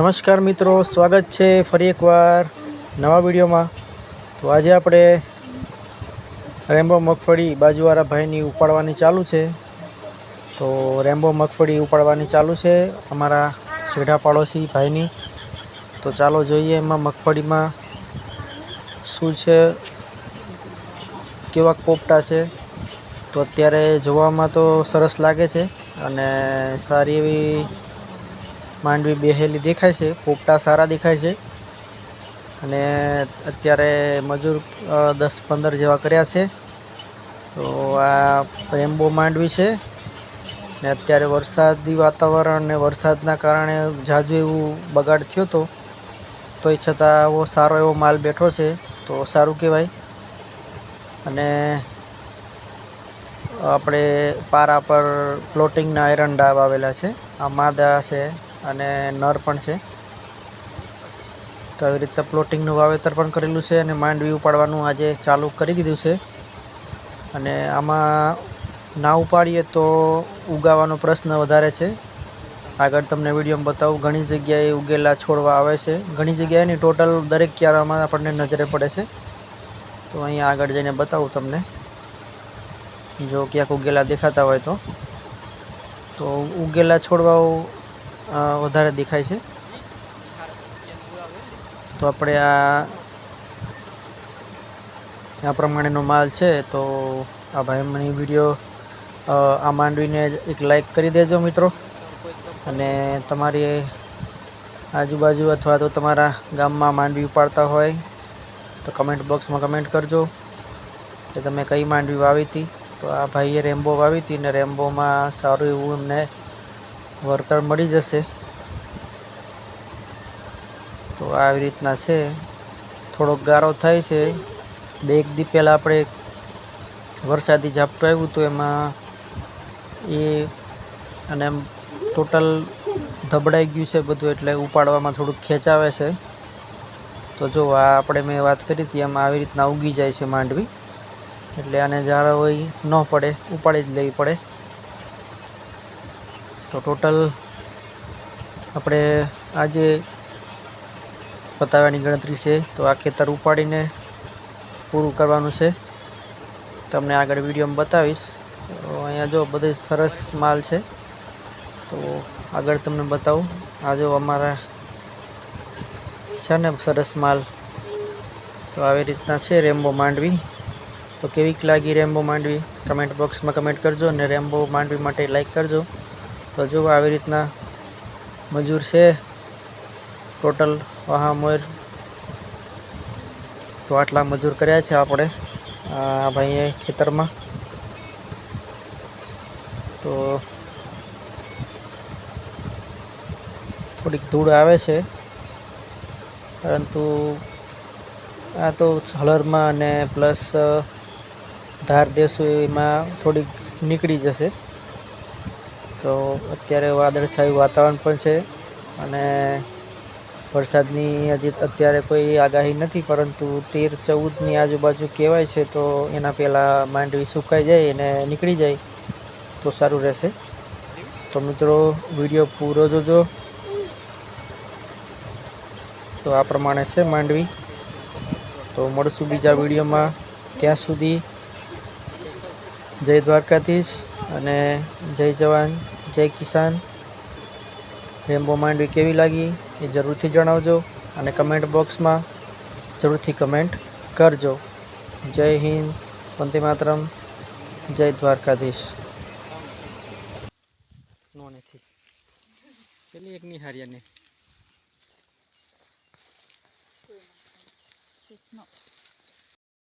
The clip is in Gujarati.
નમસ્કાર મિત્રો, સ્વાગત છે ફરી એકવાર નવા વિડીયોમાં. તો આજે આપણે રેમ્બો મગફળી બાજુવાળા ભાઈની ઉપાડવાની ચાલુ છે. તો રેમ્બો મગફળી ઉપાડવાની ચાલુ છે અમારા શેઢા પાડોશી ભાઈની. તો ચાલો જોઈએ એમાં મગફળીમાં શું છે, કેવા પોપટા છે. તો અત્યારે જોવામાં તો સરસ લાગે છે અને સારી એવી માંડવી બેહેલી દેખાય છે, પોપટા સારા દેખાય છે. અને અત્યારે મજૂર દસ પંદર જેવા કર્યા છે. તો આ રેમ્બો માંડવી છે. ને અત્યારે વરસાદી વાતાવરણ ને વરસાદના કારણે ઝાઝું એવું બગાડ થયો હતો તોય છતાં આવો સારો એવો માલ બેઠો છે, તો સારું કહેવાય. અને આપણે પારા પર પ્લોટિંગના એરંડા વાવેલા છે. આ માદા છે. અને નર પણ છે. તો આવી રીતે પ્લોટિંગનું વાવેતર પણ કરેલું છે અને માંડવી ઉપાડવાનું આજે ચાલુ કરી દીધું છે. અને આમાં ના ઉપાડીએ તો ઉગાવાનો પ્રશ્ન વધારે છે. આગળ તમને વિડીયોમાં બતાવું, ઘણી જગ્યાએ ઉગેલા છોડવા આવે છે. ઘણી જગ્યાએ નહીં ટોટલ દરેક ક્યારામાં આપણને નજરે પડે છે. તો અહીંયા આગળ જઈને બતાવું તમને. જો ક્યાંક ઉગેલા દેખાતા હોય તો. તો ઉગેલા છોડવાઓ વધારે દેખાય છે. તો આપણે આ આ પ્રમાણેનો માલ છે, તો આ ભાઈ મને વીડિયો આ માંડવીને એક લાઈક કરી દેજો મિત્રો. અને તમારી આજુબાજુ અથવા તો તમારા ગામમાં માંડવી ઉપાડતા હોય, તો કમેન્ટ બોક્સમાં કમેન્ટ કરજો, કે તમે કઈ માંડવી વાવી હતી તો આ ભાઈએ રેમ્બો વાવી હતી ને રેમ્બોમાં સારું એવું એમને વળતર મળી જશે. તો આવી રીતના છે. થોડોક ગારો થાય છે. બે એક દી પહેલાં આપણે વરસાદી ઝાપટું આવ્યું હતું એમાં એ અને એમ ટોટલ ધબડાઈ ગયું છે બધું એટલે ઉપાડવામાં થોડુંક ખેંચાવે છે. તો જો આ આપણે મેં વાત કરી હતી એમાં આવી રીતના ઉગી જાય છે માંડવી. એટલે આને જ્યારે હોય ન પડે, ઉપાડી જ લેવી પડે. તો ટોટલ આપણે આજે પતાવવાની ગણતરી છે. તો આ ખેતર ઉપાડીને પૂરું કરવાનું છે. તમને આગળ વિડીયોમાં બતાવીશ. તો અહીંયા જો બધે સરસ માલ છે. તો આગળ તમને બતાવું. આ જો અમારા છે ને સરસ માલ. તો આવી રીતના છે રેમ્બો માંડવી. તો કેવીક લાગી રેમ્બો માંડવી? કમેન્ટ બોક્સમાં કમેન્ટ કરજો અને રેમ્બો માંડવી માટે લાઈક કરજો. તો જો આવી રીતના મજૂર છે. ટોટલ વહા મોર તો આટલા મજૂર કર્યા છે આપણે, આ ભાઈએ ખેતરમાં. તો થોડીક ધૂળ આવે છે, પરંતુ આ તો હળરમાં અને પ્લસ ધાર દેશું એમાં થોડીક નીકળી જશે. તો અત્યારે વાદળછાયું વાતાવરણ પણ છે અને વરસાદની હજી અત્યારે કોઈ આગાહી નથી, પરંતુ તેર ચૌદની આજુબાજુ કહેવાય છે તો એના પહેલાં માંડવી સુકાઈ જાય અને નીકળી જાય તો સારું રહેશે. તો મિત્રો, વીડિયો પૂરો જોજો. તો આ પ્રમાણે છે માંડવી. તો મળશું બીજા વિડીયોમાં. ત્યાં સુધી જય દ્વારકાધીશ અને જય જવાન, જય કિસાન. રેમ્બો માંડવી કેવી લાગી એ જરૂરથી જણાવજો અને કમેન્ટ બોક્સમાં જરૂરથી કમેન્ટ કરજો. જય હિન્દ, વંદે માતરમ, જય દ્વારકાધીશ. No.